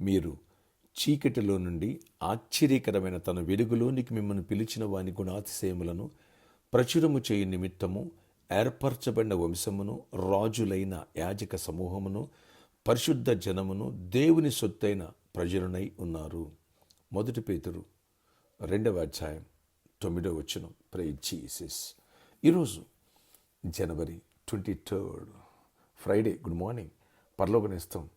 మీరు చీకటిలో నుండి ఆశ్చర్యకరమైన తన వెలుగులోనికి మిమ్మల్ని పిలిచిన వాని గుణాతిశయములను ప్రచురము చేయ నిమిత్తము ఏర్పరచబడిన వంశమును రాజులైన యాజక సమూహమును పరిశుద్ధ జనమును దేవుని సొత్తైన ప్రజలనై ఉన్నారు. మొదటి పేతురు రెండవ అధ్యాయం తొమ్మిదో వచనం. ప్రే జీసస్ ఈరోజు January twenty third Friday good morning పర్లోకనిస్తాం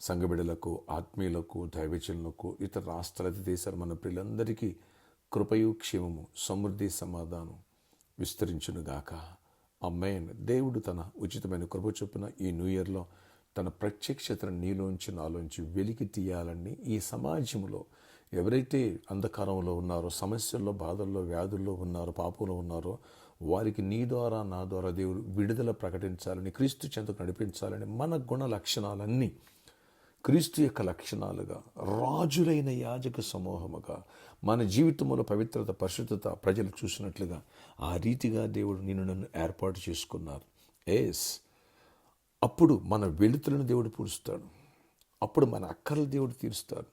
సంఘబిడలకు ఆత్మీయులకు దైవజనులకు ఇతర రాష్ట్రాల దేశాలు మన పిల్లలందరికీ కృపయు క్షేమము సమృద్ధి సమాధానం విస్తరించునుగాక అమ్మేన్ దేవుడు తన ఉచితమైన కృప చొప్పున ఈ న్యూ ఇయర్లో తన ప్రత్యక్షతను నీలోంచి నాలోంచి వెలికి తీయాలని ఈ సమాజంలో ఎవరైతే అంధకారంలో ఉన్నారో సమస్యల్లో బాధల్లో వ్యాధుల్లో ఉన్నారో పాపంలో ఉన్నారో వారికి నీ ద్వారా నా ద్వారా దేవుడు విడుదల ప్రకటించాలని క్రీస్తు చెంతకు నడిపించాలని మన గుణ లక్షణాలన్నీ క్రీస్తు యొక్క లక్షణాలుగా రాజులైన యాజక సమూహముగా మన జీవితంలో పవిత్రత పరిశుద్ధత ప్రజలు చూసినట్లుగా ఆ రీతిగా దేవుడు నిన్ను నన్ను ఏర్పాటు చేసుకున్నారు. ఎస్ అప్పుడు మన వెలుతులను దేవుడు పూడుస్తాడు అప్పుడు మన అక్కర్ల దేవుడు తీరుస్తాడు.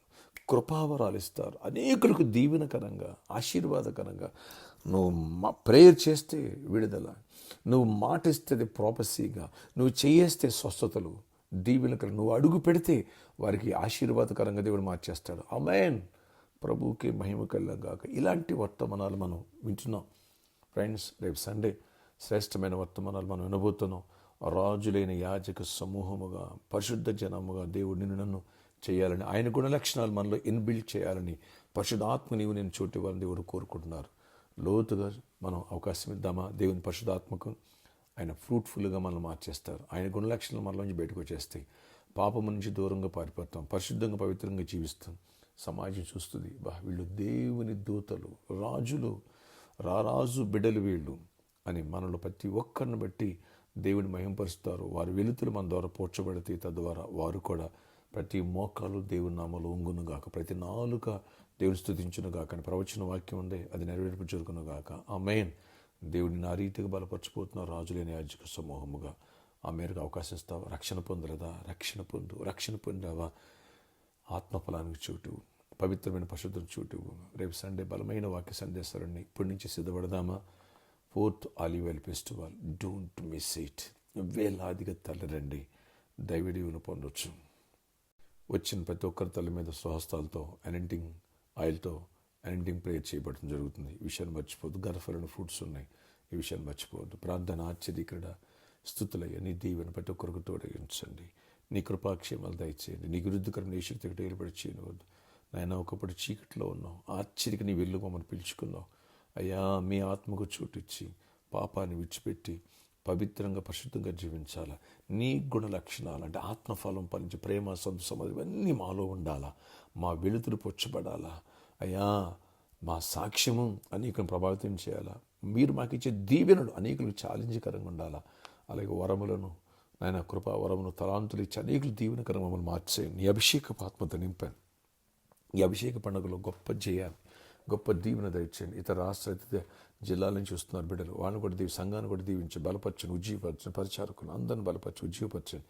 కృపావరాలు ఇస్తారు. అనేకులకు దీవెనకరంగా ఆశీర్వాదకరంగా. నువ్వు మా ప్రేయర్ చేస్తే విడుదల. నువ్వు మాటిస్తే ప్రాపసీగా నువ్వు చేయేస్తే స్వస్థతలు. దీవెనకరం నువ్వు అడుగు పెడితే వారికి ఆశీర్వాదకరంగా దేవుడు మార్చేస్తాడు. అమేన్ ప్రభువుకి మహిమ కాక ఇలాంటి వర్తమానాలు మనం వింటున్నాం. ఫ్రెండ్స్ రేపు సండే శ్రేష్టమైన వర్తమానాలు మనం వినబోతున్నాం. రాజులైన యాజక సమూహముగా పరిశుద్ధ జనముగా దేవుడు నిన్ను నన్ను చేయాలని ఆయన గుణ లక్షణాలు మనలో ఇన్బిల్డ్ చేయాలని పరిశుధాత్మ నీవు నేను చోటు ఇవ్వాలని దేవుడు కోరుకుంటున్నారు. లోతుగా మనం అవకాశం ఇద్దామా? దేవుని పరిశుధాత్మకు ఆయన ఫ్రూట్ఫుల్గా మనల్ని మార్చేస్తారు. ఆయన గుణలక్షణాలు మనలోంచి బయటకు వచ్చేస్తాయి. పాపం నుంచి దూరంగా పారిపోతాం. పరిశుద్ధంగా పవిత్రంగా జీవిస్తాం. సమాజం చూస్తుంది. బా వీళ్ళు దేవుని దూతలు రాజులు రారాజు బిడ్డలు వీళ్ళు అని మనలో ప్రతి ఒక్కరిని బట్టి దేవుని మహింపరుస్తారు. వారి వెలుతులు మన ద్వారా పోడ్చబడితే తద్వారా వారు కూడా ప్రతి మోకాలు దేవుని నామలు ఉంగును గాక ప్రతి నాలుక దేవుని స్థుతించును గాక అని ప్రవచన వాక్యం ఉండే అది నెరవేర్పు జరుగును గాక ఆ మెయిన్ దేవుడిని నా రీతిగా బలపరచిపోతున్న రాజులేని యాజక సమూహముగా. ఆ మేరకు అవకాశం ఇస్తావా? రక్షణ పొందలేదా? రక్షణ పొందు రక్షణ పొందావా? ఆత్మఫలానికి చోటు పవిత్రమైన పశుద్ధం చోటు రేపు సండే బలమైన వాక్య సందేశాలన్నీ ఇప్పటి నుంచి సిద్ధపడదామా? ఫోర్త్ ఆలివెల్ ఫెస్టివల్. డోంట్ మిస్ ఇట్ వేలాదిగా తల్లరండి దైవడీవును పొందొచ్చు. వచ్చిన ప్రతి ఒక్కరి తల్లి మీద స్వహస్తాలతో అనెంటింగ్ ఆయిల్తో ఎండింగ్ ప్రేయర్ చేయబడటం జరుగుతుంది. ఈ విషయాన్ని మర్చిపోవద్దు. గర్భఫలైన ఫ్రూట్స్ ఉన్నాయి. ఈ విషయాన్ని మర్చిపోవద్దు. ప్రార్థన ఆశ్చర్యక్రీడ స్థుతులయ్యా నీ దీవెన ప్రతి ఒక్కరికి తోడగించండి. నీ కృపాక్షేమాలు దయచేయండి. నీ విరుద్ధకరం నీ ఏర్పడి చేయనివద్దు. నాయన ఒకప్పుడు చీకట్లో ఉన్నావు. ఆశ్చర్యకి నీ వెళ్ళు మమ్మల్ని పిలుచుకున్నావు. అయ్యా మీ ఆత్మకు చోటిచ్చి పాపాన్ని విడిచిపెట్టి పవిత్రంగా పరిశుద్ధంగా జీవించాలా? నీ గుణ లక్షణాలు అంటే ఆత్మఫలం ఫలించి ప్రేమ సంతోషం ఇవన్నీ మాలో ఉండాలా? మా వెలుతురు పొచ్చబడాలా? అయ్యా మా సాక్ష్యము అనేకులను ప్రభావితం చేయాలా? మీరు మాకు ఇచ్చే దీవెనలు అనేకులకు ఛాలెంజ్కరంగా ఉండాలా? అలాగే వరములను నాయన కృపా వరమును తలాంతులు ఇచ్చి అనేకులు దీవెనకరం మమ్మల్ని మార్చేయండి. నీ అభిషేక ఆత్మతో నింపాను. ఈ అభిషేక పండుగలో గొప్ప జయాన్ని గొప్ప దీవెన దయచేయండి. ఇతర రాష్ట్ర జిల్లాల నుంచి వస్తున్నారు బిడ్డలు. వాళ్ళని కూడా దీవి సంఘాన్ని కూడా దీవించి బలపరచండి ఉజ్జీవపరచండి. పరిచారకులు అందరిని బలపరచి ఉజ్జీవపరచండి.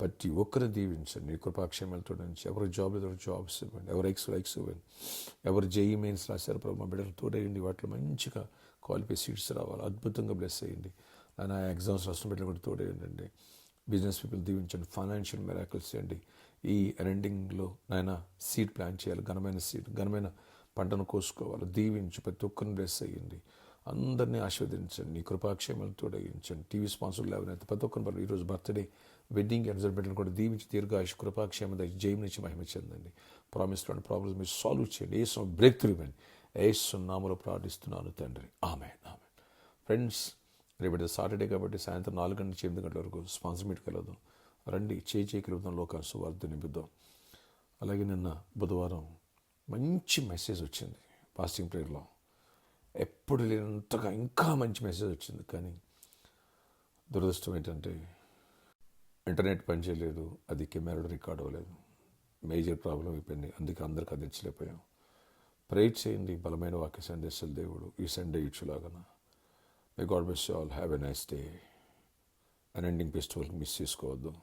ప్రతి ఒక్కరిని దీవించండి. నీ కృపాక్షేమాలతో నుంచి ఎవరు జాబ్లతో జాబ్స్ ఇవ్వండి. ఎవరు ఎక్స్ ఎక్స్ ఇవ్వండి. ఎవరు జేఈ మెయిన్స్ రాశారు ప్రభు మా బిడ్డలు తోడేయండి. వాటిలో మంచిగా క్వాలిఫై సీట్స్ రావాలి. అద్భుతంగా బ్లెస్ అయ్యింది నా ఎగ్జామ్స్ రాసిన బిడ్డలు కూడా తోడేయండి బిజినెస్ పీపుల్ దీవించండి. ఫైనాన్షియల్ మెరాకల్స్ చేయండి. ఈ ఎండింగ్లో నాయన సీడ్ ప్లాన్ చేయాలి. ఘనమైన సీడ్ ఘనమైన పంటను కోసుకోవాలి. దీవించి ప్రతి ఒక్కరిని బ్లెస్ అయ్యింది అందరినీ ఆస్వాదించండి కృపాక్షేమాలు తోడగించండి టీవీ స్పాన్సర్లు ఎవరైతే ప్రతి ఒక్కరి ఈరోజు బర్త్డే వెడ్డింగ్ ఎన్జర్మెంట్లను కూడా దీవించి దీర్ఘాయుష్ కృపాక్షేమ జయం నుంచి మహిమ చెందండి. ప్రామిస్లోని ప్రాబ్లమ్స్ మీరు సాల్వ్ చేయండి. ఏ బ్రేక్ త్రూ ఇవ్వండి. ఏసు నామలో ప్రార్థిస్తున్నాను తండ్రి. ఆమె ఆమె ఫ్రెండ్స్ రేపటి సాటర్డే కాబట్టి సాయంత్రం నాలుగు గంటల నుంచి ఎనిమిది గంటల వరకు స్పాన్సర్ మీట్ కలదు రండి. చేయి చేయి కలుగుతాం లోకాన్ని సువార్త నింపుదాం. అలాగే నిన్న బుధవారం మంచి మెసేజ్ వచ్చింది ఫాస్టింగ్ ప్రేయర్లో ఎప్పుడు లేనంతగా ఇంకా మంచి మెసేజ్ వచ్చింది. కానీ దురదృష్టం ఏంటంటే ఇంటర్నెట్ పనిచేయలేదు అది కెమెరాలో రికార్డ్ అవ్వలేదు. మేజర్ ప్రాబ్లం అయిపోయింది అందుకే అందరికి అందించలేకపోయాం. ప్రేర్ చేయండి బలమైన వాక్య సందేశాలు దేవుడు ఈ Sunday ఇచ్చులాగన. May God bless all have a nice day an ending festival miss చేసుకోవద్దు.